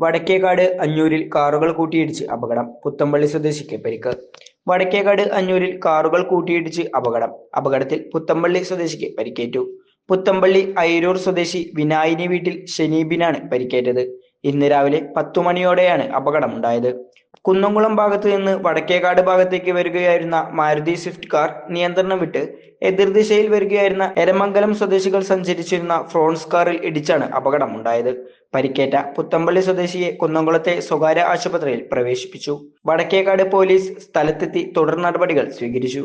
വടക്കേക്കാട് അഞ്ഞൂരിൽ കാറുകൾ കൂട്ടിയിടിച്ച് അപകടം. പുത്തമ്പള്ളി സ്വദേശിക്ക് പരിക്ക് വടക്കേക്കാട് അഞ്ഞൂരിൽ കാറുകൾ കൂട്ടിയിടിച്ച് അപകടം. അപകടത്തിൽ പുത്തമ്പള്ളി സ്വദേശിക്ക് പരിക്കേറ്റു. പുത്തമ്പള്ളി അയിരൂർ സ്വദേശി വിനായിനി വീട്ടിൽ ഷനീബിനാണ് പരിക്കേറ്റത്. ഇന്ന് രാവിലെ പത്തു മണിയോടെയാണ് അപകടമുണ്ടായത്. കുന്നംകുളം ഭാഗത്ത് നിന്ന് വടക്കേക്കാട് ഭാഗത്തേക്ക് വരികയായിരുന്ന മാരുതി സ്വിഫ്റ്റ് കാർ നിയന്ത്രണം വിട്ട് എതിർദിശയിൽ വരികയായിരുന്ന എരമംഗലം സ്വദേശികൾ സഞ്ചരിച്ചിരുന്ന ഫ്രോൺസ് കാറിൽ ഇടിച്ചാണ് അപകടമുണ്ടായത്. പരിക്കേറ്റ പുത്തമ്പള്ളി സ്വദേശിയെ കുന്നംകുളത്തെ സ്വകാര്യ ആശുപത്രിയിൽ പ്രവേശിപ്പിച്ചു. വടക്കേക്കാട് പോലീസ് സ്ഥലത്തെത്തി തുടർ നടപടികൾ സ്വീകരിച്ചു.